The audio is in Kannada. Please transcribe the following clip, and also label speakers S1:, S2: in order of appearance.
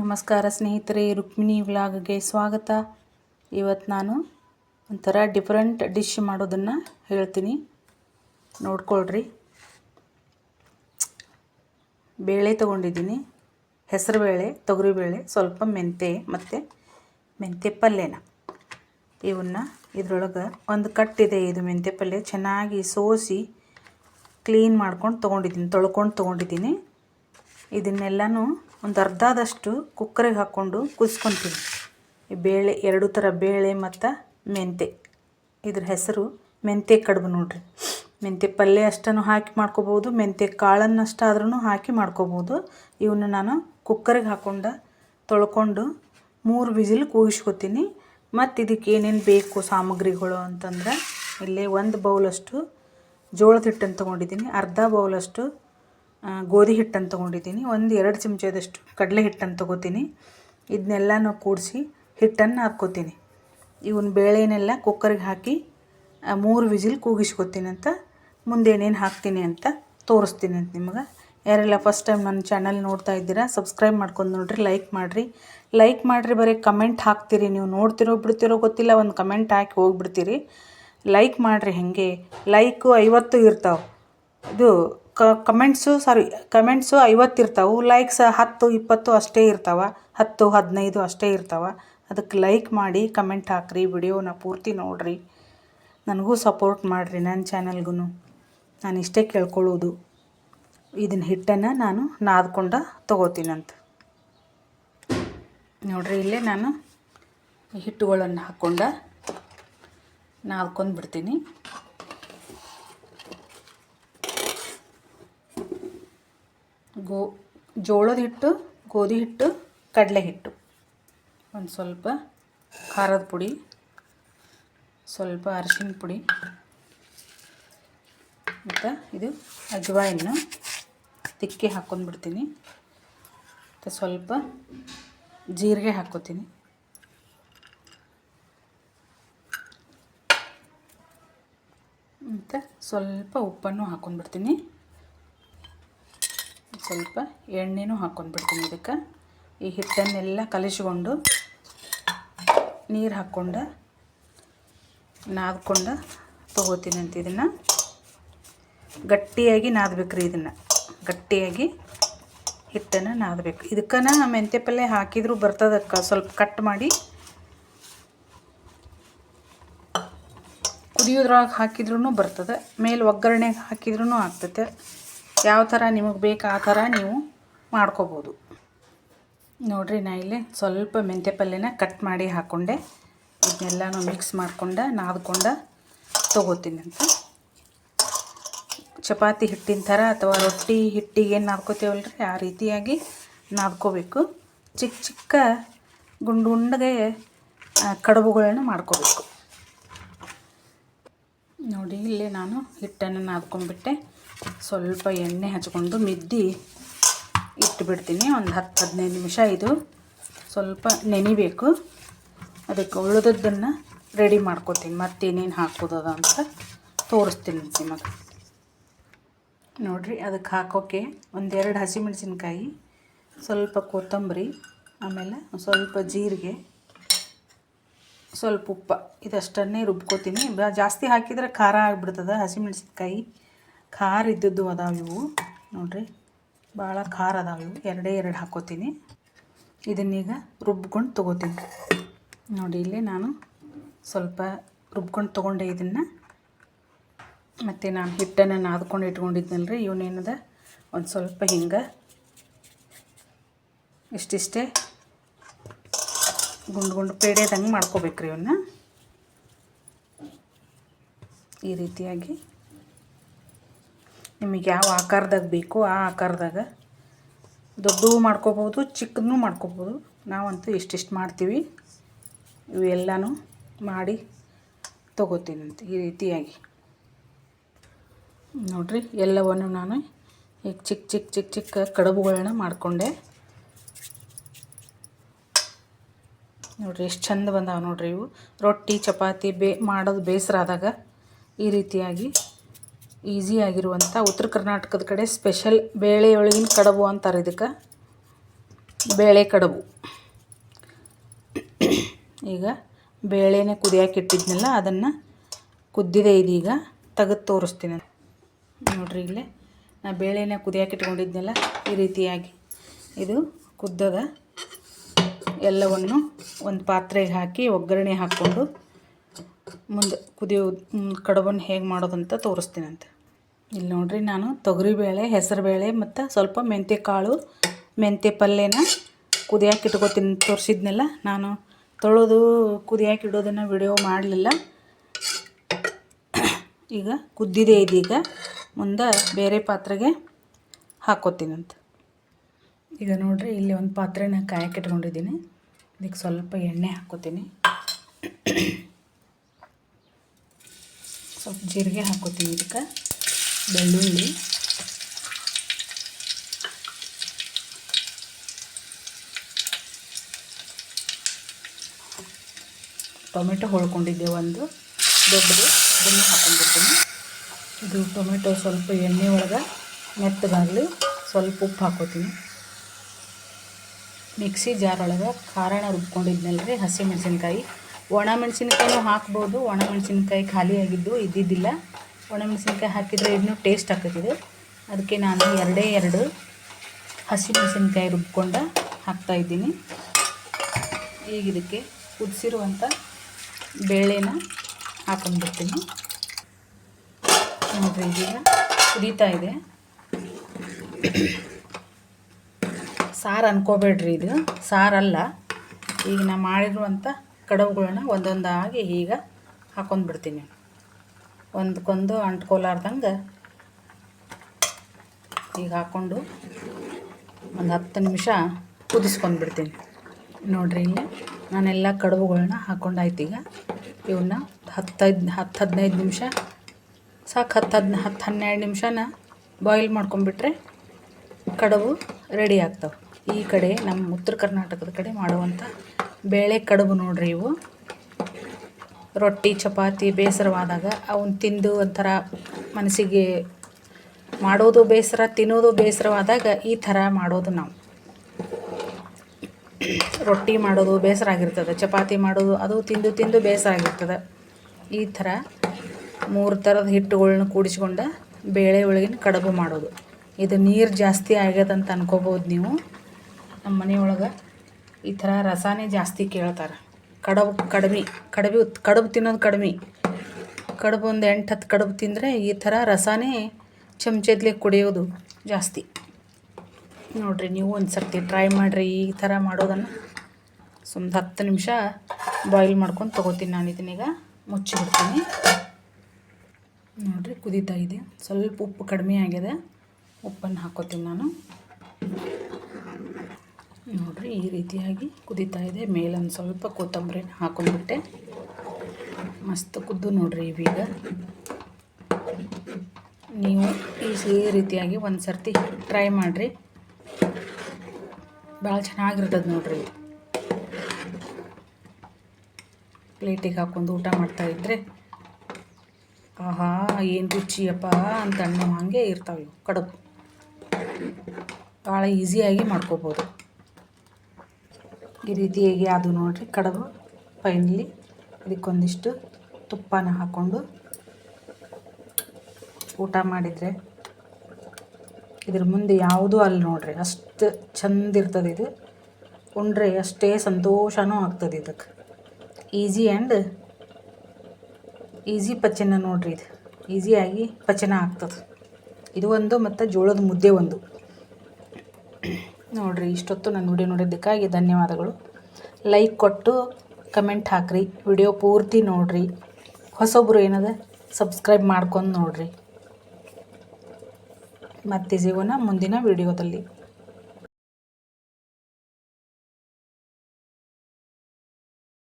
S1: ನಮಸ್ಕಾರ ಸ್ನೇಹಿತರೆ, ರುಕ್ಮಿಣಿ ವ್ಲಾಗ್ಗೆ ಸ್ವಾಗತ. ಇವತ್ತು ನಾನು ಒಂಥರ ಡಿಫ್ರೆಂಟ್ ಡಿಶ್ ಮಾಡೋದನ್ನು ಹೇಳ್ತೀನಿ. ನೋಡ್ಕೊಳ್ರಿ. ಬೇಳೆ ತೊಗೊಂಡಿದ್ದೀನಿ. ತೊಗರಿ ತೊಗರಿಬೇಳೆ, ಸ್ವಲ್ಪ ಮೆಂತೆ ಮತ್ತು ಮೆಂತೆ ಪಲ್ಯನ. ಇವನ್ನ ಇದ್ರೊಳಗೆ ಒಂದು ಕಟ್ಟಿದೆ ಇದು ಮೆಂತೆ ಪಲ್ಯ. ಚೆನ್ನಾಗಿ ಸೋಸಿ ಕ್ಲೀನ್ ಮಾಡ್ಕೊಂಡು ತೊಗೊಂಡಿದ್ದೀನಿ, ತೊಳ್ಕೊಂಡು ತೊಗೊಂಡಿದ್ದೀನಿ. ಇದನ್ನೆಲ್ಲನೂ ಒಂದು ಅರ್ಧದಷ್ಟು ಕುಕ್ಕರಿಗೆ ಹಾಕ್ಕೊಂಡು ಕುದಿಸ್ಕೊತೀನಿ ಈ ಬೇಳೆ, ಎರಡು ಥರ ಬೇಳೆ ಮತ್ತು ಮೆಂತೆ ಇದ್ರ ಹೆಸರು ಮೆಂತೆ ಕಡುಬು ನೋಡ್ರಿ. ಮೆಂತೆ ಪಲ್ಯ ಅಷ್ಟನ್ನು ಹಾಕಿ ಮಾಡ್ಕೋಬೋದು ಮೆಂತೆ ಕಾಳನ್ನಷ್ಟಾದ್ರೂ ಹಾಕಿ ಮಾಡ್ಕೋಬೋದು ಇವನ್ನ ನಾನು ಕುಕ್ಕರಿಗೆ ಹಾಕ್ಕೊಂಡು ತೊಳ್ಕೊಂಡು ಮೂರು ವಿಜಿಲ್ ಕೂಗಿಸ್ಕೊತೀನಿ. ಮತ್ತು ಇದಕ್ಕೆ ಏನೇನು ಬೇಕು ಸಾಮಗ್ರಿಗಳು ಅಂತಂದ್ರೆ ಇಲ್ಲಿ ಒಂದು ಬೌಲಷ್ಟು ಜೋಳದ ಹಿಟ್ಟನ್ನು ತೊಗೊಂಡಿದ್ದೀನಿ. ಅರ್ಧ ಬೌಲಷ್ಟು ಗೋಧಿ ಹಿಟ್ಟನ್ನು ತೊಗೊಂಡಿದ್ದೀನಿ. ಒಂದು ಎರಡು ಚಮಚದಷ್ಟು ಕಡಲೆ ಹಿಟ್ಟನ್ನು ತೊಗೋತೀನಿ. ಇದನ್ನೆಲ್ಲನೂ ಕೂಡಿಸಿ ಹಿಟ್ಟನ್ನು ಹಾಕ್ಕೋತೀನಿ ಇವನ್ನ ಬೇಳೆನೆಲ್ಲ ಕುಕ್ಕರ್ಗೆ ಹಾಕಿ ಮೂರು ವಿಜಿಲ್ ಕೂಗಿಸ್ಕೊತೀನಿ ಅಂತ, ಮುಂದೆ ಏನೇನು ಹಾಕ್ತೀನಿ ಅಂತ ತೋರಿಸ್ತೀನಿ ಅಂತ ನಿಮಗೆ. ಯಾರೆಲ್ಲ ಫಸ್ಟ್ ಟೈಮ್ ನನ್ನ ಚಾನಲ್ ನೋಡ್ತಾ ಇದ್ದೀರಾ ಸಬ್ಸ್ಕ್ರೈಬ್ ಮಾಡ್ಕೊಂಡು ನೋಡಿರಿ ಲೈಕ್ ಮಾಡಿರಿ. ಲೈಕ್ ಮಾಡಿರಿ, ಬರೀ ಕಮೆಂಟ್ ಹಾಕ್ತೀರಿ. ನೀವು ನೋಡ್ತಿರೋ ಬಿಡ್ತಿರೋ ಗೊತ್ತಿಲ್ಲ, ಒಂದು ಕಮೆಂಟ್ ಹಾಕಿ ಹೋಗ್ಬಿಡ್ತೀರಿ. ಲೈಕ್ ಮಾಡಿರಿ ಹೇಗೆ? ಲೈಕು ಐವತ್ತು ಇರ್ತಾವೆ. ಇದು ಕಮೆಂಟ್ಸು ಸಾರಿ ಕಮೆಂಟ್ಸು ಐವತ್ತು ಇರ್ತಾವೆ. ಲೈಕ್ಸ್ ಹತ್ತು, ಇಪ್ಪತ್ತು ಅಷ್ಟೇ ಇರ್ತಾವೆ. ಹತ್ತು, ಹದಿನೈದು ಅಷ್ಟೇ ಇರ್ತಾವೆ. ಅದಕ್ಕೆ ಲೈಕ್ ಮಾಡಿ ಕಮೆಂಟ್ ಹಾಕ್ರಿ, ವಿಡಿಯೋನ ಪೂರ್ತಿ ನೋಡಿರಿ. ನನಗೂ ಸಪೋರ್ಟ್ ಮಾಡಿರಿ ನನ್ನ ಚಾನಲ್ಗೂ ನಾನು ಇಷ್ಟೇ ಕೇಳ್ಕೊಳ್ಳೋದು. ಇದನ್ನ ಹಿಟ್ಟನ್ನು ನಾನು ನಾದ್ಕೊಂಡು ತೊಗೋತೀನಂತ. ನೋಡ್ರಿ, ಇಲ್ಲೇ ನಾನು ಹಿಟ್ಟುಗಳನ್ನು ಹಾಕ್ಕೊಂಡು ನಾದ್ಕೊಂಡು ಬಿಡ್ತೀನಿ ಗೋ ಜೋಳದ ಹಿಟ್ಟು ಗೋಧಿ ಹಿಟ್ಟು ಕಡಲೆ ಹಿಟ್ಟು ಒಂದು ಸ್ವಲ್ಪ ಖಾರದ ಪುಡಿ, ಸ್ವಲ್ಪ ಅರಿಶಿನ ಪುಡಿ. ಮತ್ತು ಇದು ಅಜ್ವಾಯಿನ ತಿಕ್ಕಿ ಹಾಕ್ಕೊಂಡ್ಬಿಡ್ತೀನಿ ಮತ್ತು ಸ್ವಲ್ಪ ಜೀರಿಗೆ ಹಾಕ್ಕೋತೀನಿ ಮತ್ತು ಸ್ವಲ್ಪ ಉಪ್ಪನ್ನು ಹಾಕ್ಕೊಂಡ್ಬಿಡ್ತೀನಿ ಸ್ವಲ್ಪ ಎಣ್ಣೆನೂ ಹಾಕ್ಕೊಂಡ್ಬಿಡ್ತೀನಿ ಇದಕ್ಕೆ. ಈ ಹಿಟ್ಟನ್ನೆಲ್ಲ ಕಲಿಸ್ಕೊಂಡು ನೀರು ಹಾಕ್ಕೊಂಡು ನಾದ್ಕೊಂಡು ತೊಗೋತೀನಿ ಅಂತ ಇದನ್ನು. ಗಟ್ಟಿಯಾಗಿ ನಾದಬೇಕ್ರಿ ಇದನ್ನು. ಗಟ್ಟಿಯಾಗಿ ಹಿಟ್ಟನ್ನು ನಾದಬೇಕು. ಇದಕ್ಕನ ಮೆಂತ್ಯ ಪಲ್ಯ ಹಾಕಿದರೂ ಬರ್ತದಕ್ಕೆ ಸ್ವಲ್ಪ ಕಟ್ ಮಾಡಿ ಕುದಿಯೋದ್ರೊಳಗೆ ಹಾಕಿದ್ರೂ ಬರ್ತದೆ. ಮೇಲೆ ಒಗ್ಗರಣೆಗೆ ಹಾಕಿದ್ರೂ ಆಗ್ತೈತೆ. ಯಾವ ಥರ ನಿಮಗೆ ಬೇಕು ಆ ಥರ ನೀವು ಮಾಡ್ಕೋಬೋದು. ನೋಡಿರಿ, ನಾ ಇಲ್ಲಿ ಸ್ವಲ್ಪ ಮೆಂತ್ಯ ಪಲ್ಯನ ಕಟ್ ಮಾಡಿ ಹಾಕ್ಕೊಂಡೆ ಇದನ್ನೆಲ್ಲನೂ ಮಿಕ್ಸ್ ಮಾಡ್ಕೊಂಡು, ನಾದ್ಕೊಂಡ ತೊಗೋತೀನಿ ಅಂತ. ಚಪಾತಿ ಹಿಟ್ಟಿನ ಥರ ಅಥವಾ ರೊಟ್ಟಿ ಹಿಟ್ಟಿಗೆ ಏನು ನಾದ್ಕೋತೀವಲ್ರಿ, ಆ ರೀತಿಯಾಗಿ ನಾದ್ಕೋಬೇಕು. ಚಿಕ್ಕ ಚಿಕ್ಕ ಗುಂಡು ಗುಂಡಗೆ ಕಡುಬುಗಳನ್ನು ಮಾಡ್ಕೋಬೇಕು. ನೋಡಿ, ಇಲ್ಲಿ ನಾನು ಹಿಟ್ಟನ್ನು ನಾದ್ಕೊಂಡ್ಬಿಟ್ಟೆ. ಸ್ವಲ್ಪ ಎಣ್ಣೆ ಹಚ್ಕೊಂಡು ಮಿದ್ದಿ ಇಟ್ಬಿಡ್ತೀನಿ. ಒಂದು ಹತ್ತು ಹದಿನೈದು ನಿಮಿಷ ಇದು ಸ್ವಲ್ಪ ನೆನಿಬೇಕು. ಅದಕ್ಕೆ ಉಳಿದದ್ದನ್ನು ರೆಡಿ ಮಾಡ್ಕೋತೀನಿ. ಮತ್ತೇನೇನು ಹಾಕೋದದ ಅಂತ ತೋರಿಸ್ತೀನಿ ನಿಮಗೆ. ನೋಡಿರಿ, ಅದಕ್ಕೆ ಹಾಕೋಕ್ಕೆ ಒಂದೆರಡು ಹಸಿಮೆಣಸಿನ್ಕಾಯಿ, ಸ್ವಲ್ಪ ಕೊತ್ತಂಬರಿ, ಆಮೇಲೆ ಸ್ವಲ್ಪ ಜೀರಿಗೆ, ಸ್ವಲ್ಪ ಉಪ್ಪು. ಇದಷ್ಟನ್ನೇ ರುಬ್ಕೋತೀನಿ. ಜಾಸ್ತಿ ಹಾಕಿದರೆ ಖಾರ ಆಗಿಬಿಡ್ತದೆ ಹಸಿಮೆಣಸಿನ್ಕಾಯಿ. ಖಾರ ಇದ್ದದ್ದು ಅದಾವೆ ಇವು. ನೋಡಿರಿ, ಭಾಳ ಖಾರ ಅದಾವೆ ಇವು. ಎರಡೇ ಎರಡು ಹಾಕೋತೀನಿ. ಇದನ್ನೀಗ ರುಬ್ಕೊಂಡು ತೊಗೋತೀನಿ. ನೋಡಿ, ಇಲ್ಲಿ ನಾನು ಸ್ವಲ್ಪ ರುಬ್ಕೊಂಡು ತೊಗೊಂಡೆ ಇದನ್ನು. ಮತ್ತು ನಾನು ಹಿಟ್ಟನ್ನು ನಾದ್ಕೊಂಡು ಇಟ್ಕೊಂಡಿದ್ನಲ್ರಿ, ಇವನೇನದ? ಒಂದು ಸ್ವಲ್ಪ ಹಿಂಗೆ ಇಷ್ಟಿಷ್ಟೇ ಗುಂಡು ಗುಂಡು ಪೇಡೆದಂಗೆ ಮಾಡ್ಕೋಬೇಕ್ರಿ ಇವನ್ನ. ಈ ರೀತಿಯಾಗಿ ನಿಮಗೆ ಯಾವ ಆಕಾರದಾಗ ಬೇಕು ಆ ಆಕಾರದಾಗ ದೊಡ್ಡವು ಮಾಡ್ಕೋಬೋದು ಚಿಕ್ಕದನ್ನೂ ಮಾಡ್ಕೋಬೋದು ನಾವಂತೂ ಇಷ್ಟಿಷ್ಟು ಮಾಡ್ತೀವಿ, ಇವೆಲ್ಲನೂ ಮಾಡಿ ತೊಗೋತೀನಂತ ಈ ರೀತಿಯಾಗಿ. ನೋಡ್ರಿ, ಎಲ್ಲವನ್ನು ನಾನು ಈಗ ಚಿಕ್ಕ ಚಿಕ್ಕ ಚಿಕ್ಕ ಚಿಕ್ಕ ಕಡುಬುಗಳನ್ನ ಮಾಡಿಕೊಂಡೆ. ನೋಡ್ರಿ, ಎಷ್ಟು ಚಂದ ಬಂದಾವೆ ನೋಡ್ರಿ ಇವು. ರೊಟ್ಟಿ, ಚಪಾತಿ, ಬೇ, ಮಾಡೋದು ಬೇಸರ ಆದಾಗ ಈ ರೀತಿಯಾಗಿ ಈಸಿ ಆಗಿರುವಂಥ ಉತ್ತರ ಕರ್ನಾಟಕದ ಕಡೆ ಸ್ಪೆಷಲ್ ಬೇಳೆ ಒಳಗಿನ ಕಡುಬು ಅಂತಾರೆ ಇದಕ್ಕೆ. ಬೇಳೆ ಕಡಬು. ಈಗ ಬೇಳೆನೇ ಕುದಿಯೋಕೆ ಇಟ್ಟಿದ್ನಲ್ಲ, ಅದನ್ನು ಕುದ್ದಿದೆ ಇದೀಗ, ತೆಗೆದು ತೋರಿಸ್ತೀನಿ. ನೋಡ್ರಿ ಇಲ್ಲೇ, ನಾ ಬೇಳೆನೇ ಕುದಿಯೋಕೆ ಇಟ್ಕೊಂಡಿದ್ನಲ್ಲ, ಈ ರೀತಿಯಾಗಿ ಇದು ಕುದ್ದದ ಎಲ್ಲವನ್ನು ಒಂದು ಪಾತ್ರೆಗೆ ಹಾಕಿ ಒಗ್ಗರಣೆ ಹಾಕ್ಕೊಂಡು ಮುಂದೆ ಕುದಿಯೋ ಕಡುಬನ್ನು ಹೇಗೆ ಮಾಡೋದಂತ ತೋರಿಸ್ತೀನಂತೆ. ಇಲ್ಲಿ ನೋಡ್ರಿ ನಾನು ತೊಗರಿಬೇಳೆ, ಹೆಸರುಬೇಳೆ ಮತ್ತು ಸ್ವಲ್ಪ ಮೆಂತ್ಯ ಕಾಳು ಮೆಂತ್ಯ ಪಲ್ಯನ ಕುದಿಯಾಕೆ ಇಟ್ಕೋತೀನಿ ತೋರಿಸಿದ್ನೆಲ್ಲ, ನಾನು ತೊಳೆದು ಕುದಿಯಾಕೆ ಇಡೋದನ್ನು ವಿಡಿಯೋ ಮಾಡಲಿಲ್ಲ. ಈಗ ಕುದ್ದಿದೆ ಇದೀಗ ಮುಂದೆ ಬೇರೆ ಪಾತ್ರೆಗೆ ಹಾಕೋತೀನಂತ ಈಗ ನೋಡಿರಿ ಇಲ್ಲಿ ಒಂದು ಪಾತ್ರೆನ ಕಾಯಕ್ಕೆ ಇಟ್ಕೊಂಡಿದ್ದೀನಿ. ಇದಕ್ಕೆ ಸ್ವಲ್ಪ ಎಣ್ಣೆ ಹಾಕ್ಕೋತೀನಿ. ಸ್ವಲ್ಪ ಜೀರಿಗೆ ಹಾಕೋತೀವಿ ಇದಕ್ಕೆ. ಬೆಳ್ಳುಳ್ಳಿ. ಟೊಮೆಟೊ ಹೊಳ್ಕೊಂಡಿದ್ದೆ ಒಂದು. ದೊಡ್ಡದು. ಅದನ್ನು ಹಾಕೊಂಡಿರ್ತೀನಿ ಇದು ಟೊಮೆಟೊ ಸ್ವಲ್ಪ ಎಣ್ಣೆ ಒಳಗೆ ಮೆತ್ತಗಾಗಲಿ ಸ್ವಲ್ಪ ಉಪ್ಪು ಹಾಕೋತೀನಿ. ಮಿಕ್ಸಿ ಜಾರ್ ಒಳಗೆ ಖಾರನ ರುಬ್ಕೊಂಡಿದ್ನಲ್ಲ ಒಣ ಮೆಣಸಿನಕಾಯಿ ಹಾಕ್ಬೋದು. ಒಣ ಮೆಣಸಿನ್ಕಾಯಿ ಖಾಲಿಯಾಗಿದ್ದು ಇದ್ದಿದ್ದಿಲ್ಲ. ಒಣ ಮೆಣಸಿನಕಾಯಿ ಹಾಕಿದರೆ ಇನ್ನೂ ಟೇಸ್ಟ್ ಆಗ್ತದೆ. ಅದಕ್ಕೆ ನಾನು ಎರಡೇ ಎರಡು ಹಸಿ ಮೆಣಸಿನಕಾಯಿ ರುಬ್ಕೊಂಡು ಹಾಕ್ತಾಯಿದ್ದೀನಿ ಈಗ ಇದಕ್ಕೆ ಕುದಿಸಿರುವಂಥ ಬೇಳೆನ ಹಾಕೊಂಡ್ಬಿಡ್ತೀನಿ. ನೋಡಿರಿ ಇದೀಗ ಕುದೀತಾ ಇದೆ. ಸಾರು ಅನ್ಕೋಬೇಡ್ರಿ ಇದು. ಸಾರಲ್ಲ ಈಗ ನಾ ಮಾಡಿರುವಂಥ ಕಡುಬುಗಳನ್ನ ಒಂದೊಂದಾಗಿ ಈಗ ಹಾಕೊಂಡ್ಬಿಡ್ತೀನಿ ಒಂದಕ್ಕೊಂದು ಅಂಟ್ಕೊಲಾರ್ದಂಗೆ ಈಗ ಹಾಕ್ಕೊಂಡು ಒಂದು ಹತ್ತು ನಿಮಿಷ ಕುದಿಸ್ಕೊಂಡು ಬಿಡ್ತೀನಿ. ನೋಡಿರಿ ಇಲ್ಲಿ ನಾನೆಲ್ಲ ಕಡುಬುಗಳನ್ನ ಹಾಕ್ಕೊಂಡಾಯ್ತು ಈಗ. ಇವನ್ನ ಹತ್ತೈದು, ಹತ್ತು ಹದಿನೈದು ನಿಮಿಷ, ಸಾಕು ಹತ್ತು ಹದಿನ, ಹತ್ತು ಹನ್ನೆರಡು ನಿಮಿಷನ ಬಾಯ್ಲ್ ಮಾಡ್ಕೊಂಬಿಟ್ರೆ ಕಡುಬು ರೆಡಿ ಆಗ್ತವೆ. ಈ ಕಡೆ ನಮ್ಮ ಉತ್ತರ ಕರ್ನಾಟಕದ ಕಡೆ ಮಾಡುವಂಥ ಬೇಳೆ ಕಡುಬು ನೋಡ್ರಿ ಇವು. ರೊಟ್ಟಿ, ಚಪಾತಿ, ಬೇಸರವಾದಾಗ ಅವನ್ನ ತಿಂದು ಒಂಥರ ಮನಸ್ಸಿಗೆ ಮಾಡೋದು ಬೇಸರ, ತಿನ್ನೋದು ಬೇಸರವಾದಾಗ ಈ ಥರ ಮಾಡೋದು ನಾವು. ರೊಟ್ಟಿ ಮಾಡೋದು ಬೇಸರ ಆಗಿರ್ತದೆ, ಚಪಾತಿ ಮಾಡೋದು ಅದು ತಿಂದು ತಿಂದು ಬೇಸರ ಆಗಿರ್ತದೆ. ಈ ಥರ ಮೂರು ಥರದ ಹಿಟ್ಟುಗಳನ್ನ ಕೂಡಿಸ್ಕೊಂಡು ಬೇಳೆ ಒಳಗಿನ ಕಡುಬು ಮಾಡೋದು. ಇದು ನೀರು ಜಾಸ್ತಿ ಆಗ್ಯದಂತ ಅನ್ಕೋಬೋದು ನೀವು. ನಮ್ಮ ಮನೆಯೊಳಗೆ ಈ ಥರ ರಸಾನೇ ಜಾಸ್ತಿ ಕೇಳ್ತಾರೆ. ಕಡಬು, ಕಡಿಮೆ, ಕಡುಬು ಕಡುಬು ತಿನ್ನೋದು ಕಡಿಮೆ. ಕಡುಬು ಒಂದು ಎಂಟು, ಹತ್ತು ಕಡುಬು ತಿಂದರೆ ಈ ಥರ ರಸಾನೇ ಚಮಚದ್ಲೆ ಕುಡಿಯೋದು ಜಾಸ್ತಿ. ನೋಡಿರಿ, ನೀವು ಒಂದು ಸರ್ತಿ ಟ್ರೈ ಮಾಡಿರಿ, ಈ ಥರ ಮಾಡೋದನ್ನು ಸುಮ್ಮನೆ ಹತ್ತು ನಿಮಿಷ ಬಾಯ್ಲ್ ಮಾಡ್ಕೊಂಡು ತೊಗೋತೀನಿ ನಾನು ಇದನ್ನೀಗ. ಮುಚ್ಚಿಬಿಡ್ತೀನಿ. ನೋಡಿರಿ, ಕುದೀತಾ ಇದೆ. ಸ್ವಲ್ಪ ಉಪ್ಪು ಕಡಿಮೆ ಆಗಿದೆ. ಉಪ್ಪನ್ನು ಹಾಕೋತೀನಿ ನಾನು. ನೋಡಿರಿ, ಈ ರೀತಿಯಾಗಿ ಕುದಿತಾ ಇದೆ. ಮೇಲೊಂದು ಸ್ವಲ್ಪ ಕೊತ್ತಂಬರಿ ಹಾಕೊಂಡ್ಬಿಟ್ಟೆ. ಮಸ್ತ್ ಕುದ್ದು ನೋಡಿರಿ ಇವೀಗ ನೀವು ಈ ರೀತಿಯಾಗಿ ಒಂದು ಸರ್ತಿ ಟ್ರೈ ಮಾಡಿರಿ. ಭಾಳ ಚೆನ್ನಾಗಿರ್ತದೆ ನೋಡ್ರಿ. ಪ್ಲೇಟಿಗೆ ಹಾಕ್ಕೊಂಡು ಊಟ ಮಾಡ್ತಾಯಿದ್ರೆ ಆಹಾ, ಏನು ರುಚಿಯಪ್ಪ ಅಂತ ಅನ್ನೋ ಹಾಗೆ ಇರ್ತಾವೆ ಕಡುಬು. ಭಾಳ ಈಸಿಯಾಗಿ ಮಾಡ್ಕೋಬೋದು. ಈ ರೀತಿಯಾಗಿ ಅದು ನೋಡಿರಿ, ಕಡಬು ಫೈನಲಿ ಇದಕ್ಕೊಂದಿಷ್ಟು ತುಪ್ಪನ ಹಾಕ್ಕೊಂಡು ಊಟ ಮಾಡಿದರೆ ಇದ್ರ ಮುಂದೆ ಯಾವುದೂ ಅಲ್ಲ ನೋಡ್ರಿ, ಅಷ್ಟು ಚಂದ ಇರ್ತದೆ ಇದು. ಉಂಡ್ರೆ ಅಷ್ಟೇ ಸಂತೋಷನೂ ಆಗ್ತದೆ ಇದಕ್ಕೆ ಈಸಿ ಆ್ಯಂಡ್ ಈಸಿ ಪಚನ ನೋಡ್ರಿ ಇದು. ಈಸಿಯಾಗಿ ಪಚನ ಆಗ್ತದೆ. ಇದು ಒಂದು ಮತ್ತು ಜೋಳದ ಮುದ್ದೆ ಒಂದು. ನೋಡಿರಿ, ಇಷ್ಟೊತ್ತು ನನ್ನ ವಿಡಿಯೋ ನೋಡಿದ್ದಕ್ಕಾಗಿ ಧನ್ಯವಾದಗಳು. ಲೈಕ್ ಕೊಟ್ಟು ಕಮೆಂಟ್ ಹಾಕ್ರಿ. ವಿಡಿಯೋ ಪೂರ್ತಿ ನೋಡಿರಿ. ಹೊಸೊಬ್ಬರು ಏನದ? ಸಬ್ಸ್ಕ್ರೈಬ್ ಮಾಡ್ಕೊಂಡು ನೋಡಿರಿ. ಮತ್ತೆ ಜೀವನ ಮುಂದಿನ ವಿಡಿಯೋದಲ್ಲಿ.